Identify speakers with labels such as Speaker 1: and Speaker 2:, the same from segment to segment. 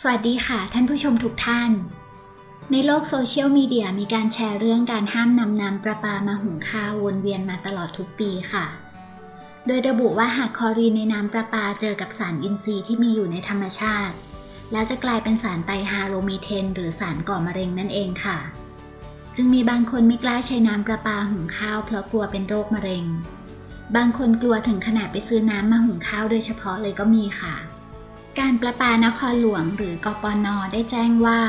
Speaker 1: สวัสดีค่ะ ท่านผู้ชมทุกท่าน ในโลกโซเชียลมีเดียมีการแชร์เรื่องการห้ามนำน้ำประปามาหุงข้าววนเวียนมาตลอดทุกปีค่ะ โดยระบุว่าหากคลอรีนในน้ำประปาเจอกับสารอินทรีย์ที่มีอยู่ในธรรมชาติ แล้วจะกลายเป็นสารไตรฮาโลมีเทน หรือสารก่อมะเร็งนั่นเองค่ะ จึงมีบางคนไม่กล้าใช้น้ำประปาหุงข้าวเพราะกลัวเป็นโรคมะเร็ง บางคนกลัวถึงขนาดไปซื้อน้ำมาหุงข้าวโดยเฉพาะเลยก็มีค่ะ การประปานครหลวงหรือกปนได้แจ้งว่า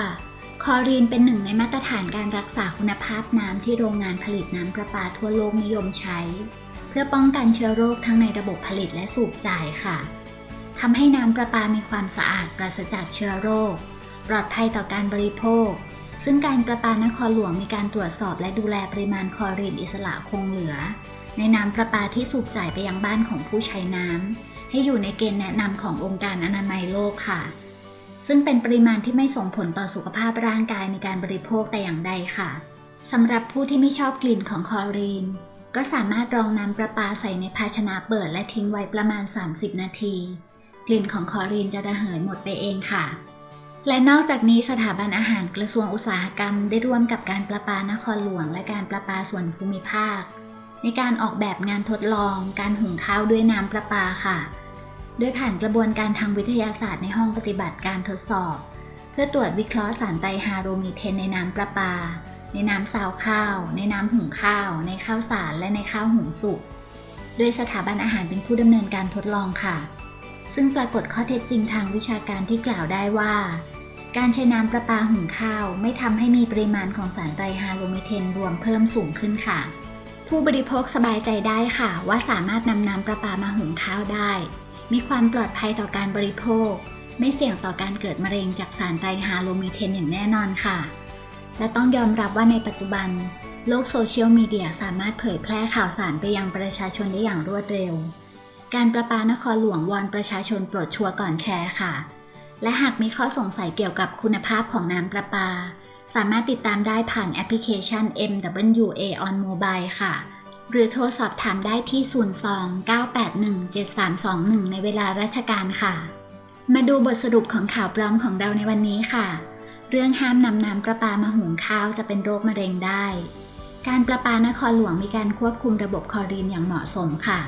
Speaker 1: คอรีนเป็นหนึ่งในมาตรฐานการรักษาคุณภาพน้ำที่โรงงานผลิตน้ำประปาทั่วโลกนิยมใช้ เพื่อป้องกันเชื้อโรคทั้งในระบบผลิตและสูบจ่ายค่ะทำให้น้ำประปามีความสะอาดปราศจากเชื้อโรค ปลอดภัยต่อการบริโภค ซึ่งการประปานครหลวงมีการตรวจสอบและดูแลปริมาณคอรีนอิสระคงเหลือ ในน้ำประปาที่สูบจ่ายไปยังบ้านของผู้ใช้น้ำ ให้อยู่ในเกณฑ์แนะนำขององค์การอนามัยโลกค่ะ ซึ่งเป็นปริมาณที่ไม่ส่งผลต่อสุขภาพร่างกายในการบริโภคแต่อย่างใดค่ะสำหรับผู้ที่ไม่ชอบกลิ่นของคลอรีน ก็สามารถรองน้ำประปาใส่ในภาชนะเปิดและทิ้งไว้ประมาณ 30 นาที กลิ่นของคลอรีนจะระเหยหมดไปเองค่ะ และนอกจากนี้สถาบันอาหารกระทรวงอุตสาหกรรม ได้ร่วมกับการประปานครหลวง และการประปาส่วนภูมิภาค ในการออกแบบงานทดลองการหุงข้าวด้วยน้ำประปาค่ะ โดยผ่านกระบวนการทางวิทยาศาสตร์ในห้องปฏิบัติการทดสอบ เพื่อตรวจวิเคราะห์สารไตรฮาโรมีเทนในน้ำประปา ในน้ำซาวข้าว ในน้ำหุงข้าว ในข้าวสาร และในข้าวหุงสุก โดยสถาบันอาหารเป็นผู้ดำเนินการทดลองค่ะ ซึ่งปรากฏข้อเท็จจริงทางวิชาการที่กล่าวได้ว่าการใช้น้ำประปาหุงข้าวไม่ทำให้มีปริมาณของสารไตรฮาโรมีเทนรวมเพิ่มสูงขึ้นค่ะ ผู้บริโภคสบายใจได้ค่ะ ว่าสามารถนำน้ำประปามาหุงข้าวได้ มีความปลอดภัยต่อการบริโภค ไม่เสี่ยงต่อการเกิดมะเร็งจากสารไตรฮาโลมีเทนอย่างแน่นอนค่ะ และต้องยอมรับว่าในปัจจุบัน โลกโซเชียลมีเดียสามารถเผยแพร่ข่าวสารไปยังประชาชนได้อย่างรวดเร็ว การประปานครหลวงวอนประชาชนโปรดชัวร์ก่อนแชร์ค่ะ และหากมีข้อสงสัยเกี่ยวกับคุณภาพของน้ำประปา สามารถติดตามได้ผ่านแอปพลิเคชัน MWA on Mobile ค่ะ หรือโทรสอบถามได้ที่ 02-981-7321 ในเวลาราชการค่ะ มาดูบทสรุปของข่าวปลอมของเราในวันนี้ค่ะ เรื่องห้ามนำน้ำประปามาหุงข้าวจะเป็นโรคมะเร็งได้ การประปานครหลวงมีการควบคุมระบบคอรีนอย่างเหมาะสมค่ะ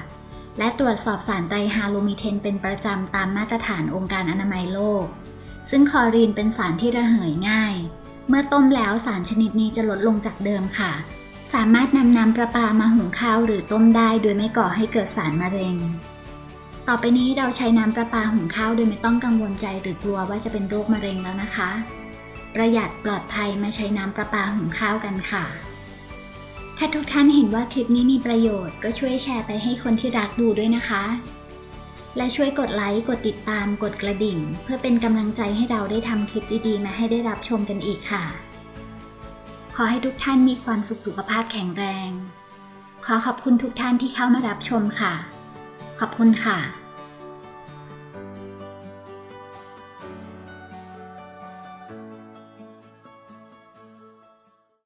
Speaker 1: และตรวจสอบสารไตรฮาโลมีเทนเป็นประจำตามมาตรฐานองค์การอนามัยโลก ซึ่งคอรีนเป็นสารที่ระเหยง่าย เมื่อต้มแล้วสารชนิดนี้จะลดลงจากเดิมค่ะ สามารถนำน้ำประปามาหุงข้าวหรือต้มได้โดยไม่ก่อให้เกิดสารมะเร็ง ต่อไปนี้เราใช้น้ำประปาหุงข้าวโดยไม่ต้องกังวลใจหรือกลัวว่าจะเป็นโรคมะเร็งแล้วนะคะ ประหยัดปลอดภัยมาใช้น้ำประปาหุงข้าวกันค่ะ ถ้าทุกท่านเห็นว่าคลิปนี้มีประโยชน์ก็ช่วยแชร์ไปให้คนที่รักดูด้วยนะคะ และช่วยกดไลค์ กดติดตาม กดกระดิ่ง เพื่อเป็นกำลังใจให้เราได้ทำคลิปดีๆ มาให้ได้รับชมกันอีกค่ะ ขอให้ทุกท่านมีความสุขสุขภาพแข็งแรง ขอขอบคุณทุกท่านที่เข้ามารับชมค่ะ ขอบคุณค่ะ